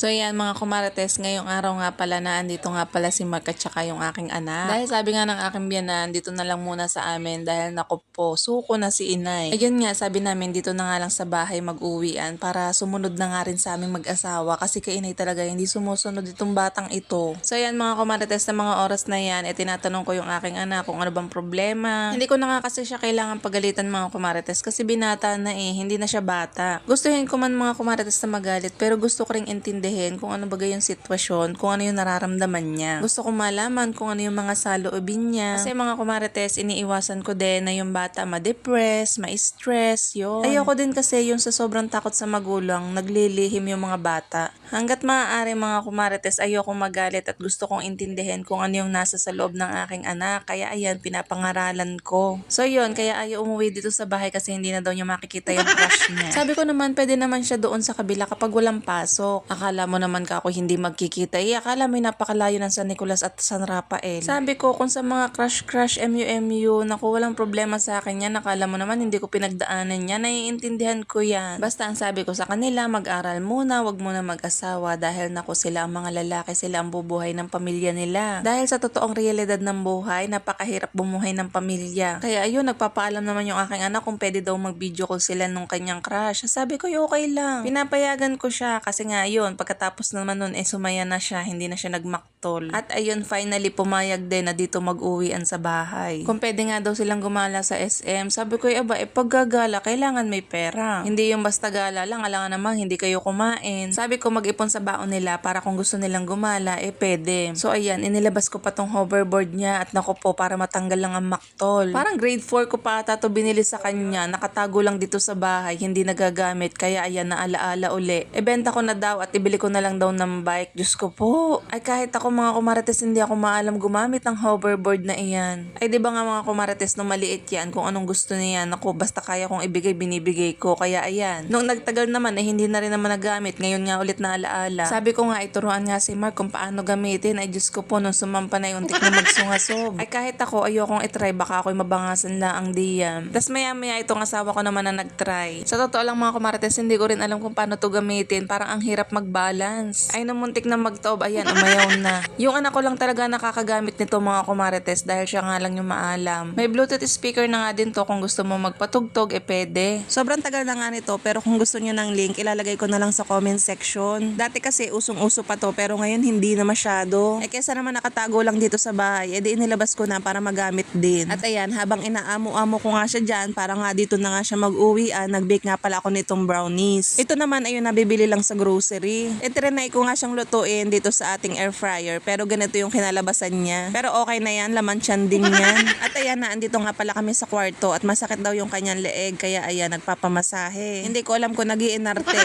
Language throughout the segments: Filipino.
So yan mga kumarites, ngayong araw nga pala na andito nga pala si Mark at saka yung aking anak. Dahil sabi nga ng aking biyanan, dito na lang muna sa amin dahil naku po, suko na si inay. Ayun nga, sabi namin dito na nga lang sa bahay mag-uwian para sumunod na nga rin sa aming mag-asawa kasi kay inay talaga hindi sumusunod itong batang ito. So yan mga kumarites na mga oras na yan, eh tinatanong ko yung aking anak kung ano bang problema. Hindi ko na nga kasi siya kailangan pagalitan mga kumarites kasi binata na eh, hindi na siya bata. Gustuhin ko man mga kumarites na magalit pero gusto ko ring intindihin kung ano bagay yung sitwasyon, kung ano yung nararamdaman niya. Gusto ko malaman kung ano yung mga saloobin niya. Kasi mga kumarites, iniiwasan ko din na yung bata ma-depress, ma-stress, yun. Ayoko din kasi yung sa sobrang takot sa magulang, naglilihim yung mga bata. Hanggat maaari mga kumarites, ayoko magalit at gusto kong intindihin kung ano yung nasa sa loob ng aking anak. Kaya ayan, pinapangaralan ko. So yun, kaya ayaw umuwi dito sa bahay kasi hindi na daw niya makikita yung crush niya. Sabi ko naman, pwede naman siya doon sa kabila kapag walang pasok. Akala mo naman ka ako hindi magkikita. Eh, akala mo napakalayo ng San Nicolas at San Rafael. Sabi ko, kung sa mga crush-crush MU-MU, naku, walang problema sa akin yan. Akala mo naman hindi ko pinagdaanan yan. Naiintindihan ko yan. Basta ang sabi ko sa kanila, mag-aral muna, wag muna mag-asawa dahil naku sila ang mga lalaki, sila ang bubuhay ng pamilya nila. Dahil sa totoong realidad ng buhay, napakahirap bumuhay ng pamilya. Kaya ayun, nagpapaalam naman yung aking anak kung pwede daw mag-video call sila nung kanyang crush. Sabi ko, okay lang. Pinapayagan ko siya kasi nga yun, pagkatapos naman nun, eh sumaya na siya, hindi na siya nagmaktol. At ayun, finally, pumayag din na dito mag-uwian sa bahay. Kung pwede nga daw silang gumala sa SM, sabi ko, aba, eh paggagala, kailangan may pera. Hindi yung basta gala lang, alangan naman, hindi kayo kumain. Sabi ko, mag-ipon sa baon nila para kung gusto nilang gumala, eh pwede. So ayan, inilabas ko pa tong hoverboard niya at nako po, para matanggal lang ang maktol. Parang grade 4 ko pa ata to binili sa kanya, nakatago lang dito sa bahay, hindi nagagamit, kaya ayan, naalaala uli. Ibenta ko na daw at ibili ko na lang daw ng bike. Diyos ko po. Ay kahit ako mga kumarites hindi ako maalam gumamit ng hoverboard na iyan. Ay di ba nga mga kumarites nung maliit yan kung anong gusto niya. Ako basta kaya kong ibigay binibigay ko. Kaya ayan. Nung nagtagal naman eh hindi na rin naman nagamit. Ngayon nga ulit na alaala. Sabi ko nga ituruan nga si Mark kung paano gamitin. Ay Diyos ko po nung sumampa na yung tik na magsungasob. Ay kahit ako ayokong itry baka ako'y mabangasan lang ang diyam. Tapos maya maya itong asawa ko naman na nagtry. Sa totoo lang mga kumarites hindi ko rin alam kung paano to gamitin. Parang ang hirap mag-balance. Ay namuntik na magtob. Ayan, umayaw na. Yung anak ko lang talaga nakakagamit nito mga kumarites dahil siya nga lang yung maalam. May Bluetooth speaker na nga din to kung gusto mo magpatugtog, eh pwede. Sobrang tagal na nga nito pero kung gusto nyo ng link, ilalagay ko na lang sa comment section. Dati kasi usong-uso pa to pero ngayon hindi na masyado. Eh kesa naman nakatago lang dito sa bahay, edi inilabas ko na para magamit din. At ayan, habang inaamo-amo ko nga siya dyan, para nga dito na nga siya mag-uwi, ah, nag-bake nga pala ako nitong brownies. Ito naman ayun nabibili lang sa grocery. E trinay ko nga siyang lutuin dito sa ating air fryer pero ganito yung kinalabasan niya. Pero okay na yan, laman tiyan din yan. At ayan na, andito nga pala kami sa kwarto at masakit daw yung kanyang leeg kaya ayan, nagpapamasahe. Hindi ko alam kung nag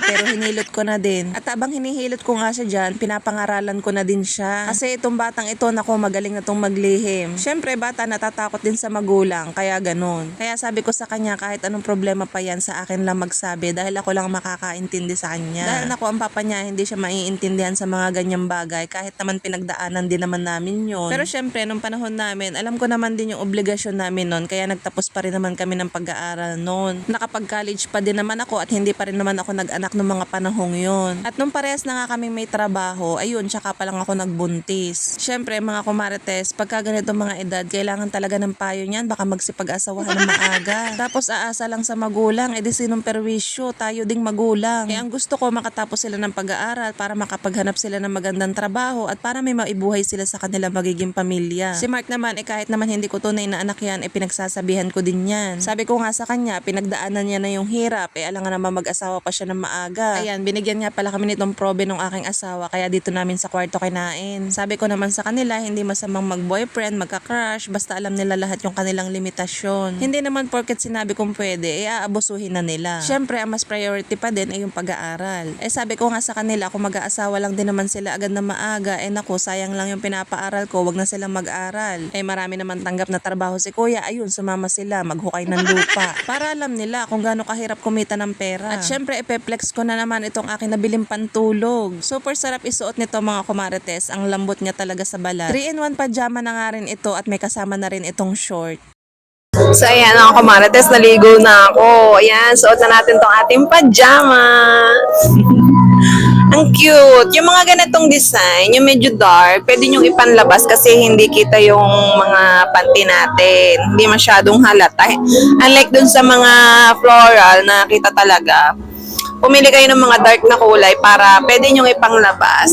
pero hinilot ko na din. At habang hinihilot ko nga siya dyan, pinapangaralan ko na din siya. Kasi itong batang ito, nako magaling na itong maglihim. Siyempre, bata natatakot din sa magulang, kaya ganun. Kaya sabi ko sa kanya, kahit anong problema pa yan, sa akin lang magsabi dahil ako lang makakaintindi sa kanya. Dahil nako ang papa niya, hindi siya maiintindihan sa mga ganyang bagay, kahit naman pinagdaanan din naman namin yun. Pero syempre, nung panahon namin, alam ko naman din yung obligasyon namin nun, kaya nagtapos pa rin naman kami ng pag-aaral noon. Nakapag-college pa din naman ako at hindi pa rin naman ako nag-anak ng mga panahong yun. At nung parehas na nga kami may trabaho, ayun, tsaka pa lang ako nagbuntis. Syempre, mga kumarites, pagka ganito mga edad, kailangan talaga ng payo niyan, baka magsipag-asawahan ng maaga. Tapos aasa lang sa magulang, edi sinong perwisyo, tayo ding magulang. Kaya ang gusto ko, makatapos sila ng pag-aaral para makapaghanap sila ng magandang trabaho at para may maibuhay sila sa kanila magiging pamilya. Si Mark naman, eh kahit naman hindi ko tunay na anak yan, eh pinagsasabihan ko din yan. Sabi ko nga sa kanya, pinagdaanan niya na yung hirap, eh alangan naman mag-asawa pa siya ng maaga. Ayan, binigyan nga pala kami nitong probe ng aking asawa, kaya dito namin sa kwarto kinain. Sabi ko naman sa kanila, hindi masamang mag-boyfriend, magka-crush, basta alam nila lahat yung kanilang limitasyon. Hindi naman porket sinabi kong pwede, eh aabusuhin na nila. Syempre, ang mas priority pa din ay yung pag-aaral. Eh sabi ko nga sa kanila, kung mag-aasawa lang din naman sila agad na maaga, eh naku, sayang lang yung pinapaaral ko, wag na silang mag-aral. Eh marami naman tanggap na trabaho si kuya, ayun, sumama sila, maghukay ng lupa. Para alam nila kung gaano kahirap kumita ng pera. At syempre, epeplex ko na naman itong aking nabiling pantulog. Super sarap isuot nito mga kumarites, ang lambot niya talaga sa balat. 3-in-1 pajama na nga rin ito at may kasama na rin itong short. So, ayan mga kumarites, naligo na ako. Ayan, suot na natin tong ating pajama. Ang cute. Yung mga ganitong design, yung medyo dark, pwede nyong ipanlabas kasi hindi kita yung mga panty natin. Hindi masyadong halata. Unlike dun sa mga floral na kita talaga, pumili kayo ng mga dark na kulay para pwede nyong ipanglabas.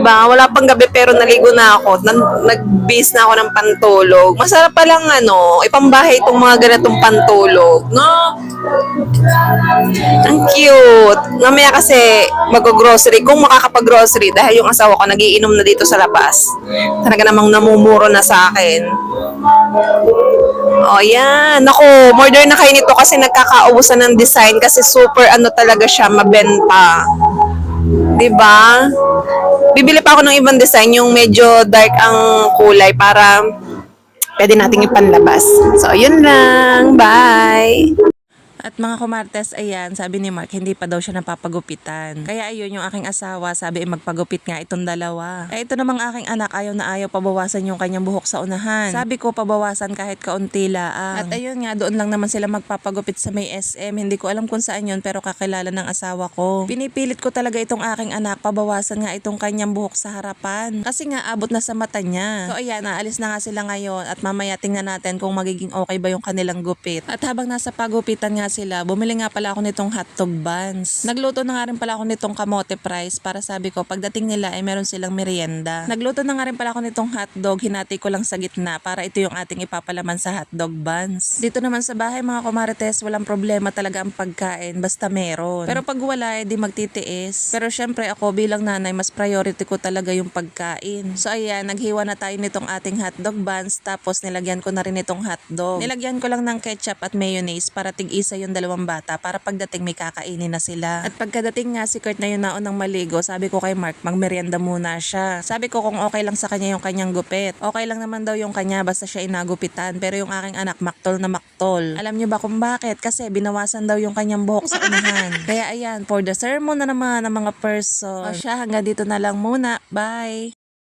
ba? Wala pang gabi pero naligo na ako. Nag-base na ako ng pantulog. Masarap pa lang ano, ipambahay itong mga ganitong pantulog. No? Ang cute. Mamaya kasi mag-grocery. Kung makakapag-grocery dahil yung asawa ko nagiinom na dito sa labas. Talaga namang namumuro na sa akin. Oh, yan. Naku, order na kayo nito kasi nagkakaubusan ng design kasi super ano talaga siya, mabenta. ba? Bibili pa ako ng ibang design, yung medyo dark ang kulay para pwede nating ipanlabas. So, yun lang. Bye! At mga kumartes, ayan, sabi ni Mark, hindi pa daw siya napapagupitan. Kaya ayun, yung aking asawa, sabi eh, magpagupit nga itong dalawa. Eh ito namang aking anak, ayaw na ayaw pabawasan yung kanyang buhok sa unahan. Sabi ko, pabawasan kahit kaunti laang. At ayun nga, doon lang naman sila magpapagupit sa may SM. Hindi ko alam kung saan yun, pero kakilala ng asawa ko. Pinipilit ko talaga itong aking anak, pabawasan nga itong kanyang buhok sa harapan. Kasi nga, abot na sa mata niya. So ayan, naalis na nga sila ngayon at mamaya tingnan natin kung magiging okay ba yung kanilang gupit. At habang nasa pagupitan nga sila, bumili nga pala ako nitong hotdog buns. Nagluto na nga rin pala ako nitong kamote fries para sabi ko pagdating nila ay meron silang merienda. Nagluto na nga rin pala ako nitong hotdog, hinati ko lang sa gitna para ito yung ating ipapalaman sa hotdog buns. Dito naman sa bahay mga kumarites, walang problema talaga ang pagkain basta meron. Pero pag wala, eh, di magtitiis. Pero syempre ako bilang nanay, mas priority ko talaga yung pagkain. So ayan, naghiwa na tayo nitong ating hotdog buns tapos nilagyan ko na rin itong hotdog. Nilagyan ko lang ng ketchup at mayonnaise para tig-isa yung dalawang bata para pagdating may kakainin na sila. At pagkadating nga si Kurt na yun naunang maligo, sabi ko kay Mark, magmerienda muna siya. Sabi ko kung okay lang sa kanya yung kanyang gupit. Okay lang naman daw yung kanya basta siya inagupitan. Pero yung aking anak, maktol na maktol. Alam niyo ba kung bakit? Kasi binawasan daw yung kanyang buhok sa unahan. Kaya ayan, for the sermon na naman ng mga person. O siya, hanggang dito na lang muna. Bye!